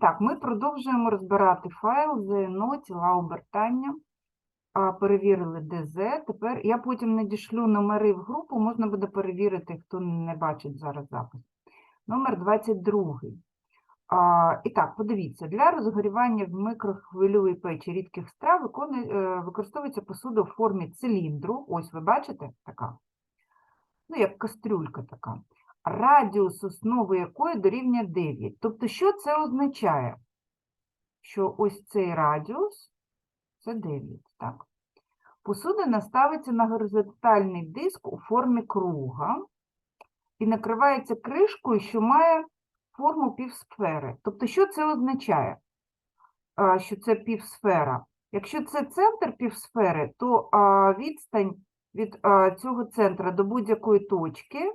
Так, ми продовжуємо розбирати файл ЗНО, тіла обертання. Перевірили ДЗ. Тепер я потім надішлю номери в групу, можна буде перевірити, хто не бачить зараз запис. Номер 22. А, і так, подивіться, для розгорівання в микрохвильовій печі рідких страв е, використовується посуда в формі циліндру. Ось ви бачите, така. Ну, як кастрюлька така. Радіус основи якої дорівнює 9. Тобто, що це означає? Що ось цей радіус це 9, так? Посудина ставиться на горизонтальний диск у формі круга і накривається кришкою, що має форму півсфери. Тобто, що це означає, що це півсфера? Якщо це центр півсфери, то відстань від цього центра до будь-якої точки,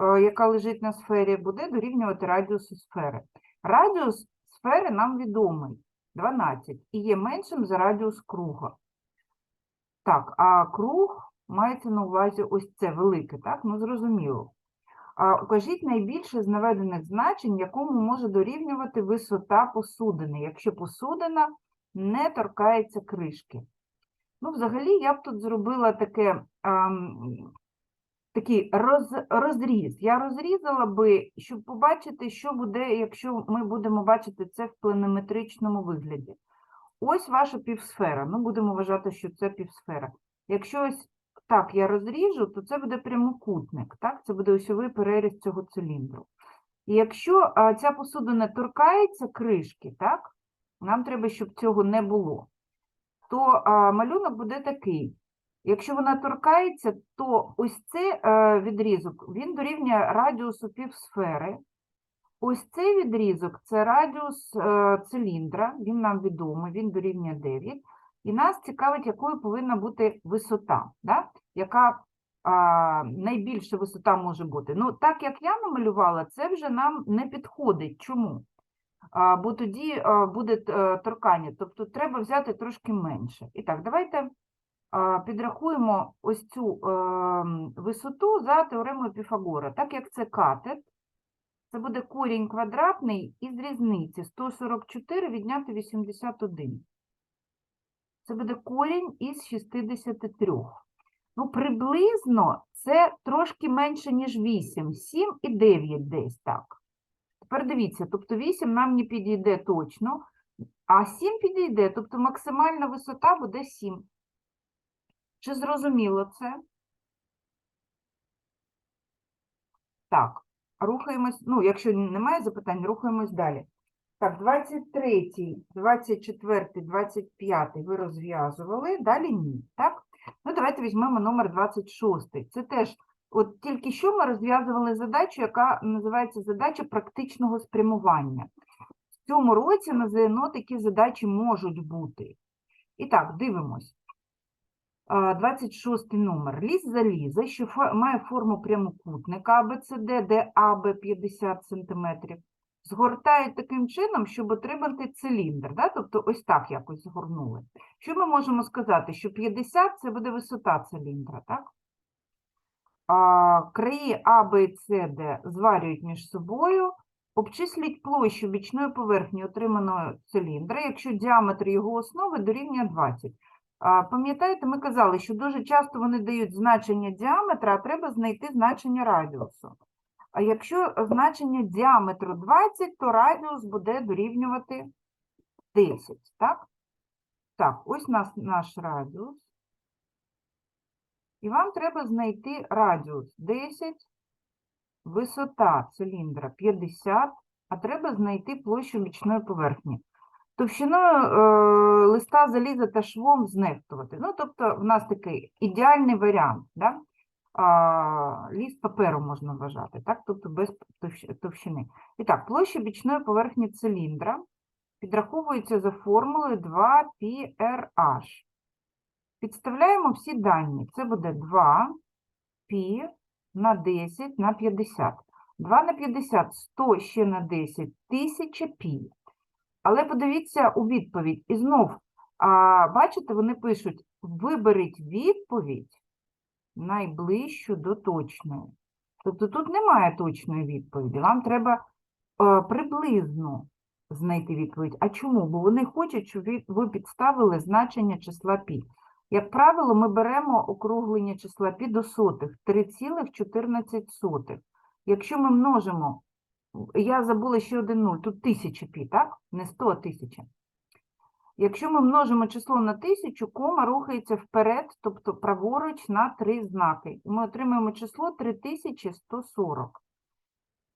яка лежить на сфері, буде дорівнювати радіусу сфери. Радіус сфери нам відомий 12 і є меншим за радіус круга. Так, а круг мається на увазі ось це велике, так? Ну, зрозуміло. А, Укажіть найбільше з наведених значень, якому може дорівнювати висота посудини, якщо посудина не торкається кришки. Ну, взагалі, я б тут зробила таке, ам, такий роз, розріз. Я розрізала би, щоб побачити, що буде, якщо ми будемо бачити це в планометричному вигляді. Ось ваша півсфера. Ну, будемо вважати, що це півсфера. Якщо ось так я розріжу, то це буде прямокутник, так? Це буде осьовий переріз цього циліндру. І якщо ця посудина торкається кришки, так? Нам треба, щоб цього не було, то малюнок буде такий. Якщо вона торкається, то ось цей е, відрізок, він дорівнює радіусу півсфери. Ось цей відрізок це радіус е, циліндра, він нам відомий, він дорівнює 9. І нас цікавить, якою повинна бути висота, да? яка а, найбільша висота може бути. Ну, так як я намалювала, це вже нам не підходить. Чому? А, бо тоді а, буде е, торкання, тобто треба взяти трошки менше. І так, давайте підрахуємо ось цю е, висоту за теоремою Піфагора. Так як це катет, це буде корінь квадратний із різниці 144 відняти 81. Це буде корінь із 63. Ну, приблизно це трошки менше, ніж 8, 7 і 9 десь так. Тепер дивіться, тобто 8 нам не підійде точно, а 7 підійде, тобто максимальна висота буде 7. Чи зрозуміло це? Так, рухаємось, ну, якщо немає запитань, рухаємось далі. Так, 23, 24, 25 ви розв'язували, далі ні, так? Ну, давайте візьмемо номер 26. Це теж, от тільки що ми розв'язували задачу, яка називається задача практичного спрямування. В цьому році на ЗНО такі задачі можуть бути. І так, дивимось. А, 26 номер. Ліс заліза, що має форму прямокутника ABCD, де АБ 50 см, згортають таким чином, щоб отримати циліндр. Да? Тобто ось так якось згорнули. Що ми можемо сказати? Що 50 – це буде висота циліндра, так? А, краї А, Б і С, Д зварюють між собою, обчисліть площу бічної поверхні отриманого циліндра, якщо діаметр його основи дорівнює 20. Пам'ятаєте, ми казали, що дуже часто вони дають значення діаметра, а треба знайти значення радіусу. А якщо значення діаметру 20, то радіус буде дорівнювати 10, так? Так, ось нас, наш радіус. І вам треба знайти радіус 10, висота циліндра 50, а треба знайти площу бічної поверхні товщиною е, листа заліза та швом знехтувати. Ну, тобто, в нас такий ідеальний варіант. Да? А, ліст паперу можна вважати, так? тобто без товщини. І так, площа бічної поверхні циліндра підраховується за формулою 2PRH. Підставляємо всі дані. Це буде 2 π на 10 на 50. 2 на 50 100 ще на 10 1000 пі. Але подивіться у відповідь. І знов, а, бачите, вони пишуть, виберіть відповідь найближчу до точної. Тобто тут немає точної відповіді. Вам треба е, приблизно знайти відповідь. А чому? Бо вони хочуть, щоб ви підставили значення числа пі. Як правило, ми беремо округлення числа пі до сотих 3,14. Якщо ми множимо, я забула ще один нуль, тут тисяча пі, так? Не 100, а тисяча. Якщо ми множимо число на тисячу, кома рухається вперед, тобто праворуч на три знаки. І ми отримаємо число 3140.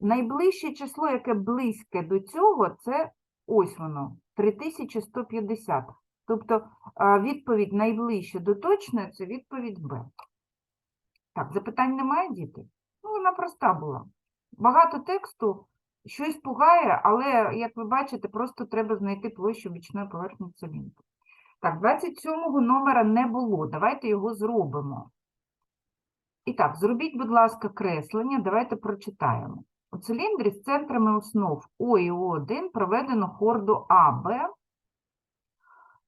Найближче число, яке близьке до цього, це ось воно, 3150. Тобто відповідь найближче до точної – це відповідь Б. Так, запитань немає, діти? Ну, вона проста була. Багато тексту, щось пугає, але, як ви бачите, просто треба знайти площу бічної поверхні циліндру. Так, 27-го номера не було. Давайте його зробимо. І так, зробіть, будь ласка, креслення. Давайте прочитаємо. У циліндрі з центрами основ О і О1 проведено хорду АБ,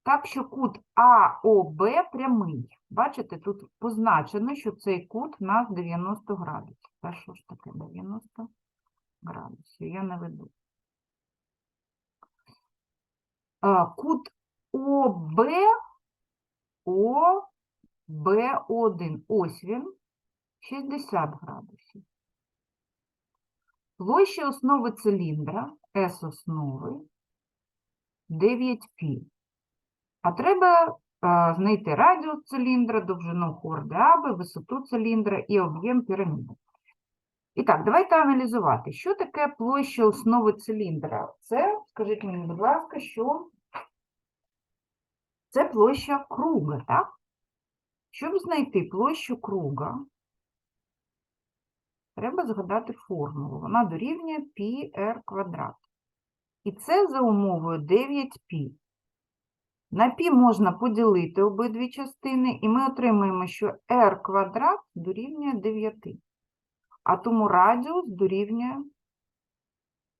так що кут АОБ прямий. Бачите, тут позначено, що цей кут у нас 90 градусів. Та що ж таке 90 градусів? Я не веду. А, Кут ОБ, ОБ1, ось він, 60 градусів. Площа основи циліндра, С основи, 9π. А треба знайти радіус циліндра, довжину хорди АБ, висоту циліндра і об'єм піраміди. І так, давайте аналізувати, що таке площа основи циліндра. Це, скажіть мені, будь ласка, що це площа круга, так? Щоб знайти площу круга, треба згадати формулу. Вона дорівнює πr квадрат. І це за умовою 9π. На π можна поділити обидві частини, і ми отримаємо, що r квадрат дорівнює 9. А тому радіус дорівнює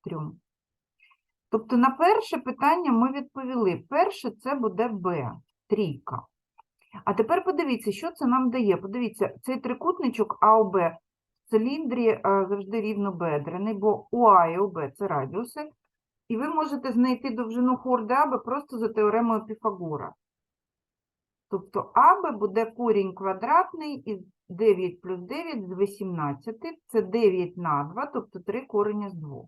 3. Тобто на перше питання ми відповіли. Перше це буде b, трійка. А тепер подивіться, що це нам дає. Подивіться, цей трикутничок АОБ в циліндрі е, завжди рівнобедрений, бо УА і ОБ – це радіуси. І ви можете знайти довжину хорди АБ просто за теоремою Піфагора. Тобто АБ буде корінь квадратний із 9 плюс 9 з 18, це 9 на 2, тобто 3 корення з 2.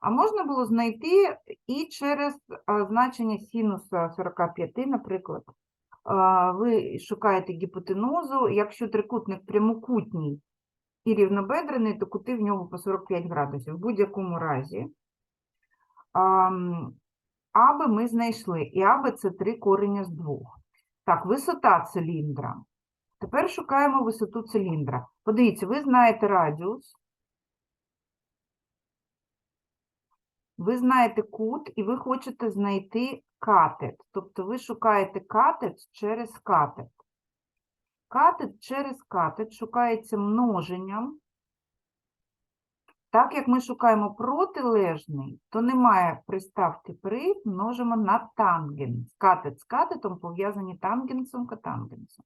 А можна було знайти і через значення синуса 45, наприклад. Ви шукаєте гіпотенузу, якщо трикутник прямокутній і рівнобедрений, то кути в нього по 45 градусів. В будь-якому разі ам, АБ ми знайшли, і АБ це 3 корення з 2. Так, висота циліндра. Тепер шукаємо висоту циліндра. Подивіться, ви знаєте радіус, ви знаєте кут, і ви хочете знайти катет. Тобто ви шукаєте катет через катет. Катет через катет шукається множенням. Так як ми шукаємо протилежний, то немає приставки при, множимо на тангенс. Катет з катетом пов'язані тангенсом катангенсом.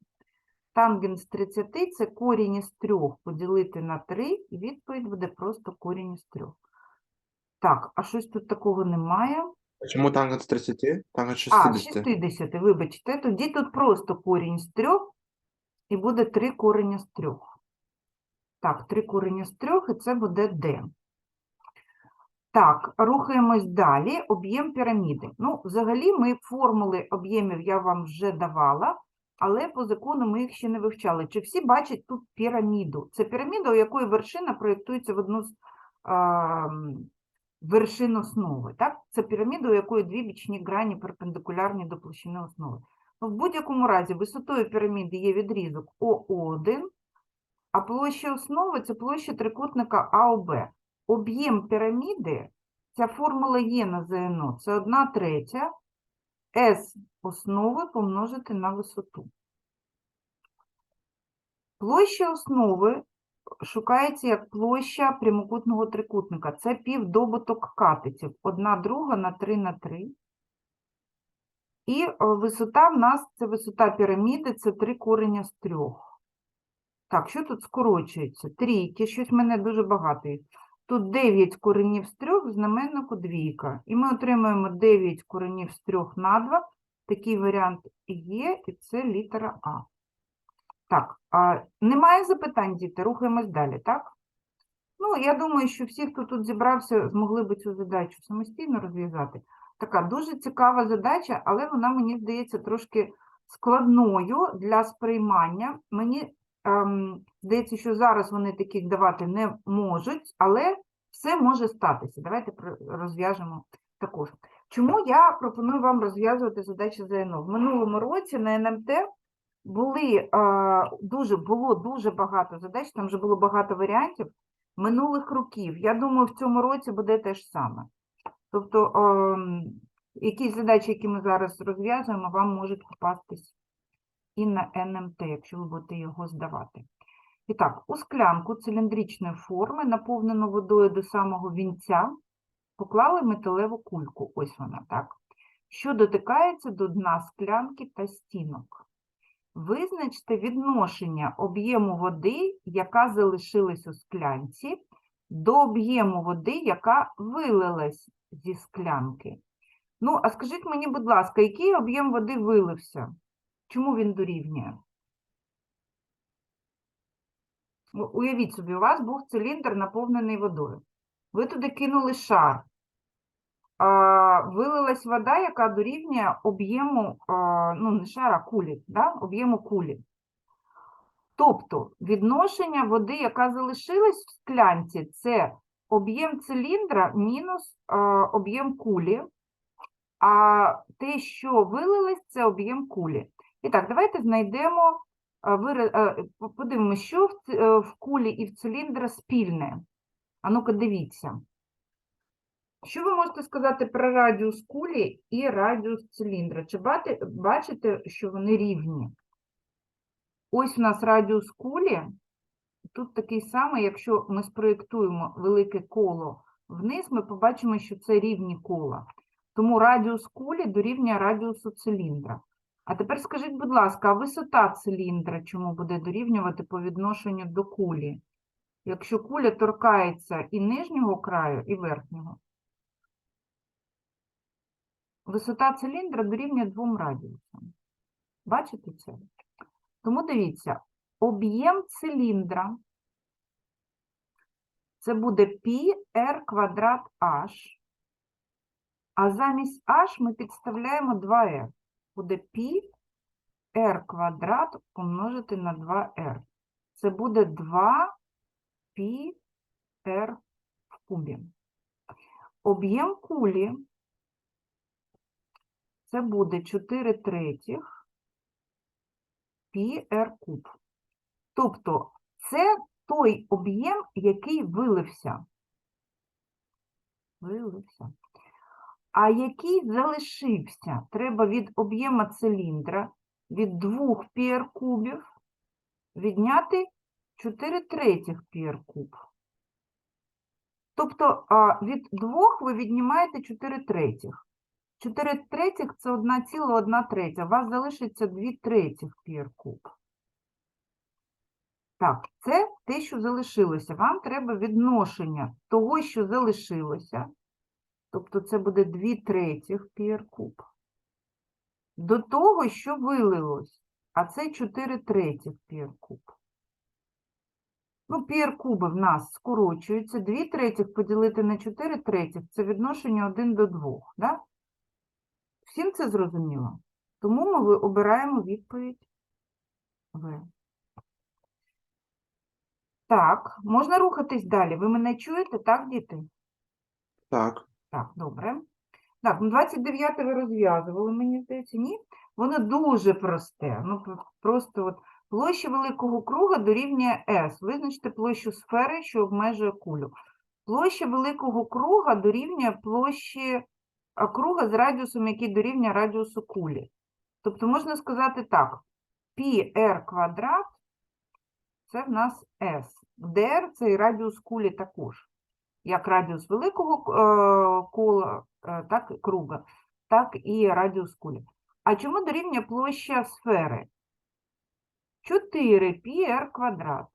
Тангенс 30 – це корінь із 3 поділити на 3, і відповідь буде просто корінь із 3. Так, а щось тут такого немає. Почему тангенс 30? Тангенс А, 60. 60, вибачте. Тоді тут просто корінь з 3, і буде 3 корення з 3. Так, 3 корення з 3, і це буде D. Так, рухаємось далі. Об'єм піраміди. Ну, взагалі, ми формули об'ємів я вам вже давала, але по закону ми їх ще не вивчали. Чи всі бачать тут піраміду? Це піраміда, у якої вершина проєктується в одну з а, вершин основи. Так? Це піраміда, у якої дві бічні грані перпендикулярні до площини основи. Ну, в будь-якому разі висотою піраміди є відрізок ОО1, а площа основи це площа трикутника АОБ. Об'єм піраміди, ця формула є на ЗНО, це 1 третя С основи помножити на висоту. Площа основи шукається як площа прямокутного трикутника. Це півдобуток катетів. 1 друга на 3 на 3. І е, висота в нас це висота піраміди, це 3 корення з 3. Так, що тут скорочується? Трійки, щось в мене дуже багато їх. Тут 9 коренів з 3 в знаменнику двійка. І ми отримуємо 9 коренів з 3 на 2. Такий варіант є, і це літера А. Так, а, немає запитань, діти, рухаємось далі, так? Ну, я думаю, що всі, хто тут зібрався, змогли би цю задачу самостійно розв'язати. Така дуже цікава задача, але вона, мені здається, трошки складною для сприймання. Мені ем, здається, що зараз вони таких давати не можуть, але все може статися. Давайте розв'яжемо також. Чому я пропоную вам розв'язувати задачі ЗНО? В минулому році на НМТ були, е, дуже, було дуже багато задач, там вже було багато варіантів минулих років. Я думаю, в цьому році буде те ж саме. Тобто, ем, якісь задачі, які ми зараз розв'язуємо, вам можуть попастись і на НМТ, якщо ви будете його здавати. І так, у склянку циліндричної форми, наповнену водою до самого вінця, поклали металеву кульку. Ось вона, так, що дотикається до дна склянки та стінок. Визначте відношення об'єму води, яка залишилась у склянці, до об'єму води, яка вилилась зі склянки. Ну, а скажіть мені, будь ласка, який об'єм води вилився? Чому він дорівнює? Ну, Уявіть собі, у вас був циліндр, наповнений водою. Ви туди кинули шар. Вилилась вода, яка дорівнює об'єму, ну, не шара, кулі, да? об'єму кулі. Тобто відношення води, яка залишилась в склянці, це об'єм циліндра мінус об'єм кулі, а те, що вилилось, це об'єм кулі. І так, давайте знайдемо, подивимося, що в, кулі і в циліндра спільне. А ну-ка, дивіться. Що ви можете сказати про радіус кулі і радіус циліндра? Чи бачите, що вони рівні? Ось у нас радіус кулі. Тут такий самий, якщо ми спроєктуємо велике коло вниз, ми побачимо, що це рівні кола. Тому радіус кулі дорівнює радіусу циліндра. А тепер скажіть, будь ласка, а висота циліндра чому буде дорівнювати по відношенню до кулі? Якщо куля торкається і нижнього краю, і верхнього. Висота циліндра дорівнює двом радіусам. Бачите це? Тому дивіться, об'єм циліндра це буде π r квадрат h, а замість h ми підставляємо 2r Буде π r квадрат помножити на 2r. Це буде 2 π r в кубі. Об'єм кулі це буде 4 третіх πr куб. Тобто це той об'єм, який вилився. Вилився. А який залишився? Треба від об'єма циліндра від 2 πr кубів відняти 4 третіх пір куб. Тобто від 2 ви віднімаєте 4 третіх. 4 третіх – це 1,1 третя. У вас залишиться 2 третіх пір куб. Так, це те, що залишилося. Вам треба відношення того, що залишилося. Тобто це буде 2 третіх пір куб. До того, що вилилось. А це 4 третіх пір куб. Ну, пір куби в нас скорочуються. 2 третіх поділити на 4 третіх – це відношення 1 до 2. Да? Всім це зрозуміло? Тому ми обираємо відповідь В. Так, можна рухатись далі. Ви мене чуєте, так, діти? Так. Так, добре. Так, ну 29 ви розв'язували, мені здається, ні? Воно дуже просте. Ну, просто от площа великого круга дорівнює S. Визначте площу сфери, що обмежує кулю. Площа великого круга дорівнює площі круга з радіусом, який дорівнює радіусу кулі. Тобто можна сказати так: πr квадрат це в нас S. dr – це і радіус кулі також як радіус великого е, кола, е, так, круга, так і радіус кулі. А чому дорівнює площа сфери? 4 πr квадрат.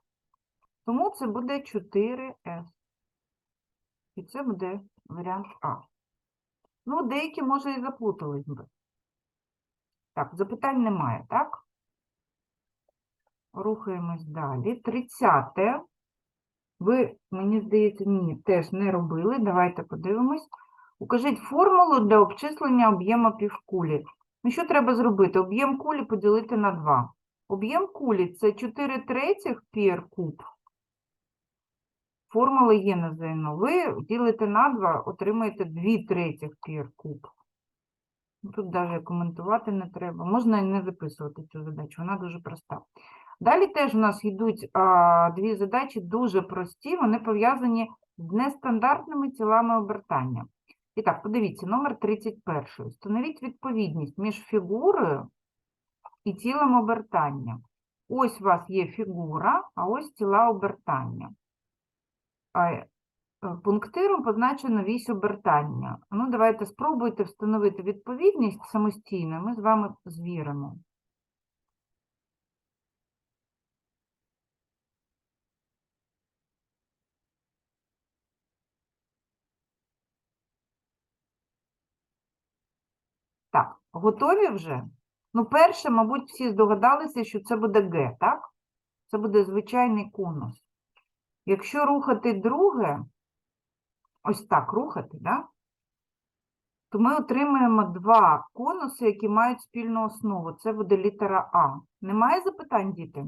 Тому це буде 4s. І це буде варіант А. Ну, деякі, може, і заплутались би. Так, запитань немає, так? Рухаємось далі. Тридцяте. Ви, мені здається, ні, теж не робили. Давайте подивимось. Укажіть формулу для обчислення об'єму півкулі. Ну, що треба зробити? Об'єм кулі поділити на 2. Об'єм кулі – це 4 третіх пір куб. Формула є на ЗНО. Ви ділите на 2, отримаєте 2 третіх пір куб. Тут навіть коментувати не треба. Можна і не записувати цю задачу, вона дуже проста. Далі теж у нас йдуть а, дві задачі дуже прості, вони пов'язані з нестандартними тілами обертання. І так, подивіться, номер 31. Встановіть відповідність між фігурою і тілом обертання. Ось у вас є фігура, а ось тіла обертання. Е, Пунктиром позначено вісь обертання. Ну, давайте спробуйте встановити відповідність самостійно, ми з вами звіримо. Так, готові вже? Ну, перше, мабуть, всі здогадалися, що це буде Г, так? Це буде звичайний конус. Якщо рухати друге, ось так рухати, да? то ми отримаємо два конуси, які мають спільну основу. Це буде літера А. Немає запитань, діти?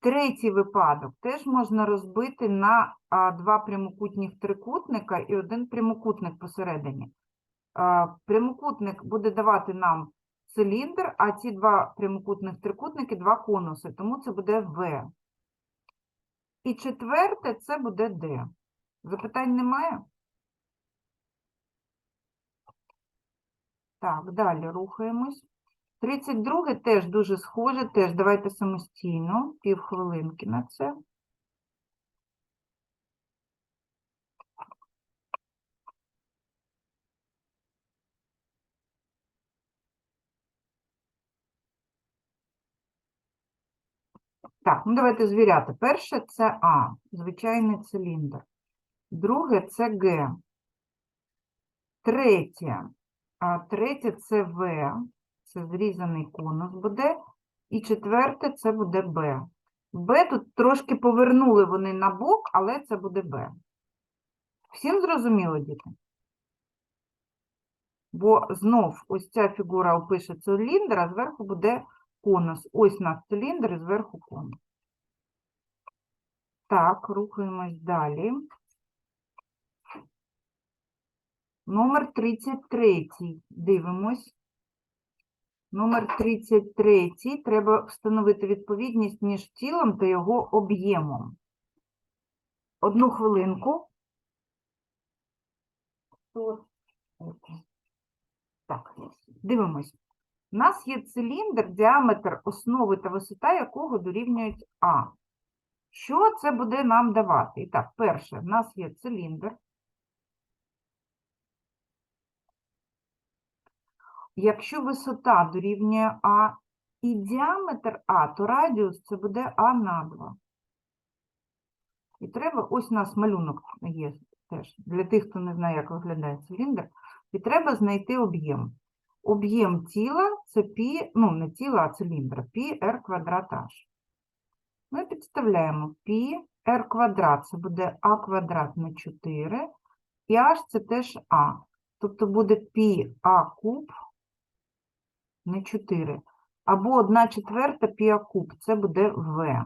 Третій випадок теж можна розбити на два прямокутних трикутника і один прямокутник посередині. Прямокутник буде давати нам циліндр, а ці два прямокутних трикутники – два конуси, тому це буде В. І четверте – це буде Д. Запитань немає? Так, далі рухаємось. 32 теж дуже схоже, теж давайте самостійно, півхвилинки на це. Так, ну давайте звіряти. Перше це А, звичайний циліндр. Друге це Г. Третє. Третє це В, це зрізаний конус буде. І четверте це буде Б. Б тут трошки повернули вони на бок, але це буде Б. Всім зрозуміло, діти? Бо знов ось ця фігура опише циліндр, а зверху буде конус. Ось у нас циліндр і зверху конус. Так, рухаємось далі. Номер 33. Дивимось. Номер 33. Треба встановити відповідність між тілом та його об'ємом. Одну хвилинку. Так, дивимось. У нас є циліндр, діаметр основи та висота якого дорівнюють А. Що це буде нам давати? І так, перше, в нас є циліндр. Якщо висота дорівнює А і діаметр А, то радіус це буде А на 2. І треба, ось у нас малюнок є теж, для тих, хто не знає, як виглядає циліндр, і треба знайти об'єм. Об'єм тіла це пі, ну не тіла, а циліндра, пі r квадрат h. Ми підставляємо пі r квадрат, це буде а квадрат на 4, і h це теж а. Тобто буде а куб на 4. Або 1 четверта а куб, це буде в.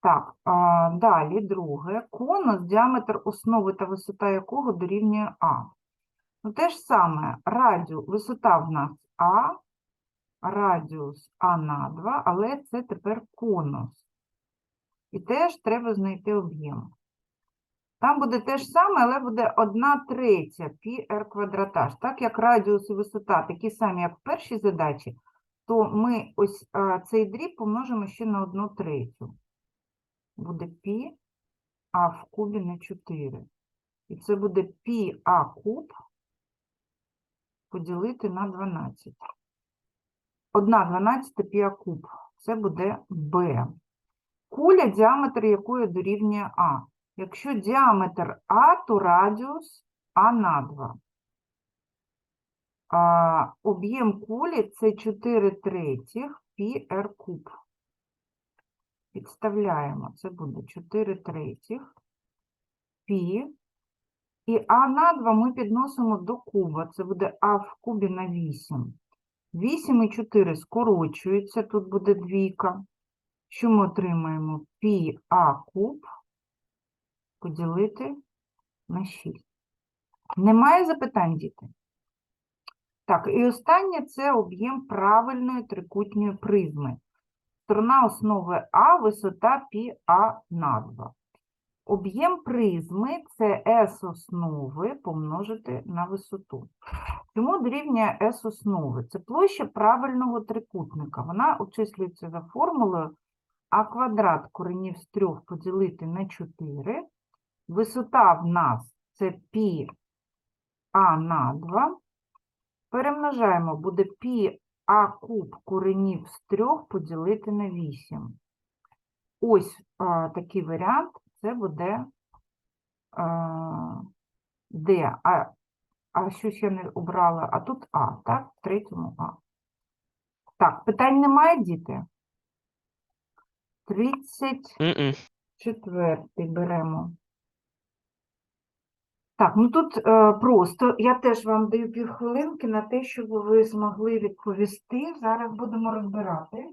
Так, а, далі друге. Конус, діаметр основи та висота якого дорівнює А. Ну, те ж саме, радіус, висота в нас А, радіус А на 2, але це тепер конус. І теж треба знайти об'єм. Там буде те ж саме, але буде 1 третя пі r квадратаж. Так як радіус і висота такі самі, як в першій задачі, то ми ось цей дріб помножимо ще на 1 третю. Буде пі а в кубі на 4. І це буде пі а куб поділити на 12. 1 12 пі а куб. Це буде b. Куля, діаметр якої дорівнює А. Якщо діаметр А, то радіус А на 2. А, об'єм кулі це 4 третіх πr куб. Підставляємо, це буде 4 третіх π. І А на 2 ми підносимо до куба. Це буде А в кубі на 8. 8 і 4 скорочуються, тут буде двійка. Що ми отримаємо? Пі А куб поділити на 6. Немає запитань, діти? Так, і останнє це об'єм правильної трикутньої призми. Сторона основи А, висота пі А на 2. Об'єм призми це S основи помножити на висоту. Чому дорівнює S основи? Це площа правильного трикутника. Вона обчислюється за формулою а квадрат коренів з 3 поділити на 4. Висота в нас це пі а на 2. Перемножаємо, буде пі а куб коренів з 3 поділити на 8. Ось а, такий варіант. Це буде а, Д. А, а щось я не обрала, а тут А, так? В третьому А. Так, питань немає, діти? 34 Мгм. беремо. Так, ну тут е, просто я теж вам даю півхвилинки на те, щоб ви змогли відповісти. Зараз будемо розбирати.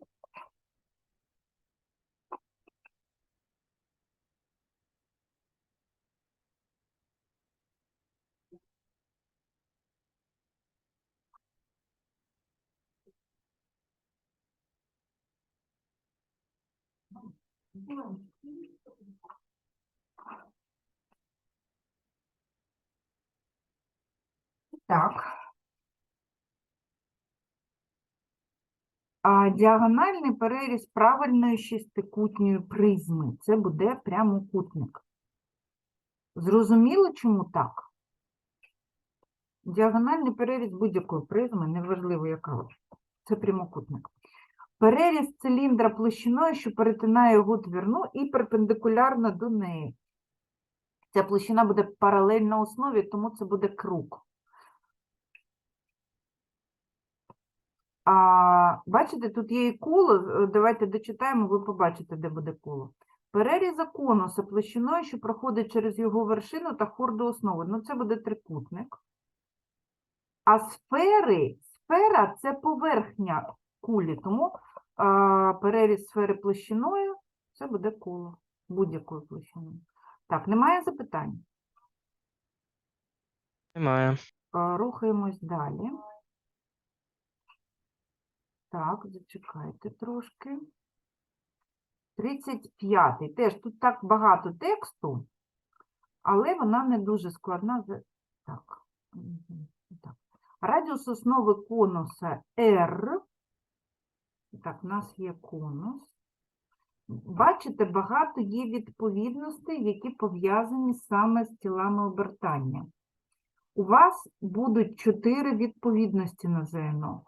Так. А діагональний переріз правильної шестикутньої призми. Це буде прямокутник. Зрозуміло, чому так? Діагональний переріз будь-якої призми, неважливо яка, це прямокутник. Переріз циліндра площиною, що перетинає його твірну і перпендикулярно до неї. Ця площина буде паралельна основі, тому це буде круг. А, бачите, тут є і коло. е, Давайте дочитаємо, ви побачите, де буде коло. Переріза конуса площиною, що проходить через його вершину та хорду основи. Ну, це буде трикутник. А сфери, сфера це поверхня кулі, тому а, переріз сфери площиною це буде коло будь-якою площиною. Так, немає запитань? Немає. Рухаємось далі. Так, зачекайте трошки. 35-й. Теж тут так багато тексту, але вона не дуже складна. за- Так. так. Радіус основи конуса R. Так, у нас є конус. Бачите, багато є відповідностей, які пов'язані саме з тілами обертання. У вас будуть чотири відповідності на ЗНО.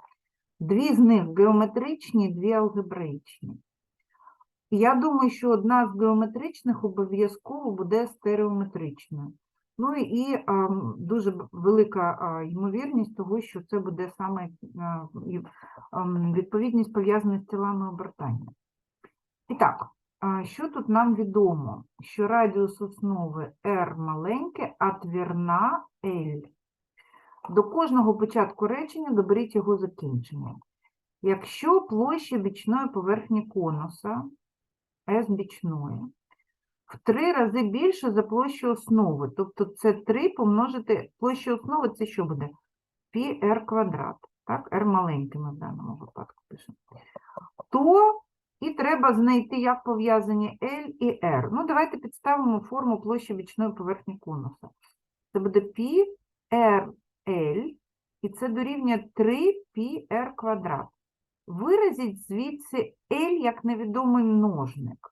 Дві з них геометричні, дві алгебраїчні. Я думаю, що одна з геометричних обов'язково буде стереометричною. Ну і дуже велика ймовірність того, що це буде саме відповідність пов'язана з тілами обертання. І так, що тут нам відомо? Що радіус основи R маленьке, а твірна L. До кожного початку речення доберіть його закінчення. Якщо площа бічної поверхні конуса S бічної в три рази більше за площу основи, тобто це 3 помножити, площа основи це що буде? πr квадрат, так, r маленьке ми в даному випадку пишемо, то і треба знайти, як пов'язані L і R. Ну, давайте підставимо форму площі бічної поверхні конуса. Це буде π RL, і це дорівнює 3πr квадрат. Виразіть звідси L як невідомий множник.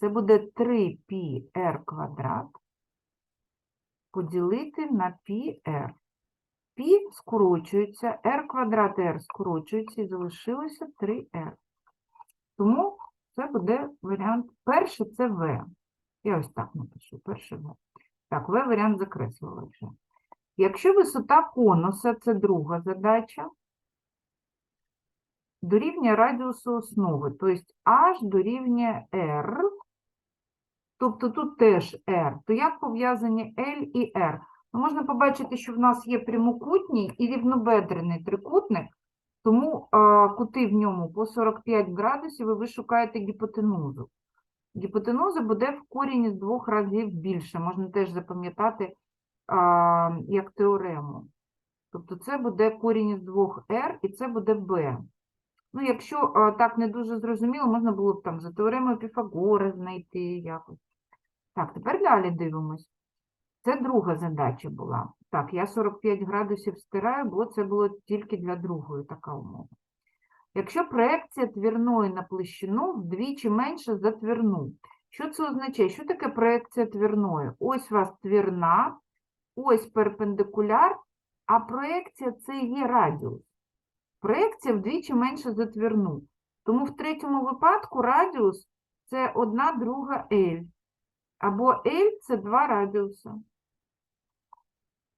Це буде 3πr квадрат поділити на πr. Пі скорочується, r квадрат r скорочується і залишилося 3r. Тому це буде варіант. Перший це V. Я ось так напишу, перше V. Так, В варіант закреслила вже. Якщо висота конуса, це друга задача, дорівнює радіусу основи, тобто H дорівнює R тобто тут теж R, то як пов'язані L і R? Ну, можна побачити, що в нас є прямокутній і рівнобедрений трикутник, тому а, кути в ньому по 45 градусів, і ви шукаєте гіпотенузу. Гіпотенуза буде в корінні з двох разів більше, можна теж запам'ятати а, як теорему. Тобто це буде корінь із двох r і це буде b. Ну, якщо а, так не дуже зрозуміло, можна було б там за теоремою Піфагора знайти якось. Так, тепер далі дивимось. Це друга задача була. Так, я 45 градусів стираю, бо це було тільки для другої така умова. Якщо проекція твірної на площину вдвічі менша за твірну. Що це означає? Що таке проекція твірної? Ось у вас твірна, ось перпендикуляр, а проекція це є радіус. Проекція вдвічі менша за твірну. Тому в третьому випадку радіус це 1 друга L. Або L це 2 радіуса.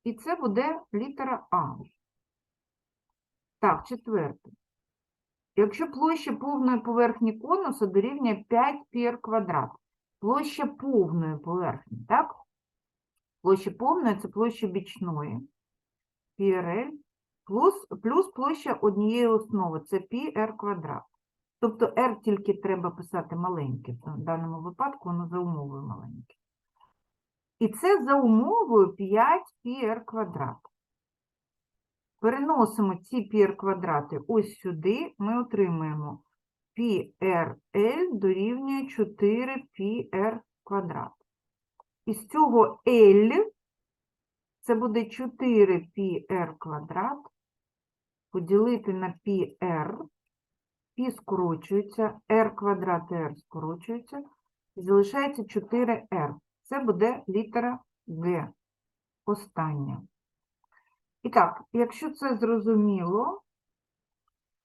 І це буде літера А. Так, четверте. Якщо площа повної поверхні конуса дорівнює 5 πr квадрат. Площа повної поверхні, так? Площа повної – це площа бічної. PRL плюс, плюс площа однієї основи – це πr квадрат. Тобто r тільки треба писати маленьке. В даному випадку воно за умовою маленьке. І це за умовою 5 πr квадрат. Переносимо ці πr квадрати ось сюди, ми отримаємо πrl дорівнює 4 πr квадрат. Із цього L це буде 4 πr квадрат поділити на πr, π скорочується, r квадрат і r скорочується, і залишається 4r. Це буде літера Г, остання. І так, якщо це зрозуміло,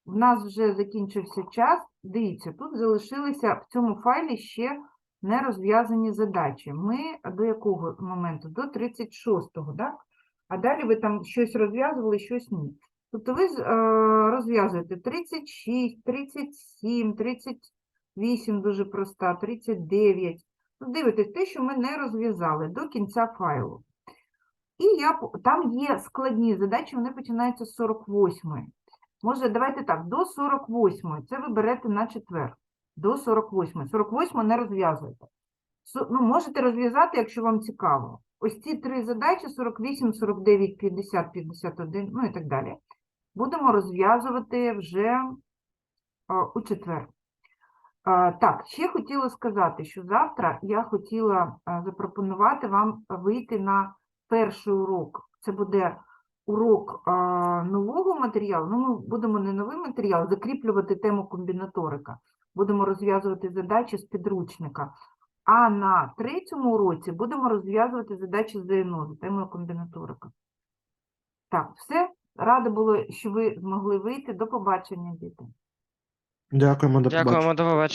в нас вже закінчився час. Дивіться, тут залишилися в цьому файлі ще не розв'язані задачі. Ми до якого моменту? До 36-го, так? А далі ви там щось розв'язували, щось ні. Тобто ви е, розв'язуєте 36, 37, 38 дуже проста, 39. Ну, Дивитесь те, що ми не розв'язали до кінця файлу. І я, там є складні задачі, вони починаються з 48. Може, давайте так, до 48. Це ви берете на четвер. До 48. 48 не розв'язуєте. Ну, можете розв'язати, якщо вам цікаво. Ось ці три задачі 48, 49, 50, 51, ну і так далі. Будемо розв'язувати вже у четвер. Так, ще хотіла сказати, що завтра я хотіла запропонувати вам вийти на перший урок. Це буде урок нового матеріалу. Ну, ми будемо не новий матеріал, закріплювати тему комбінаторика. Будемо розв'язувати задачі з підручника. А на третьому уроці будемо розв'язувати задачі з ЗНО за темою комбінаторика. Так, все. Рада було, що ви змогли вийти. До побачення, діти. Дякуємо, до побачення. Дякуємо, до побачення.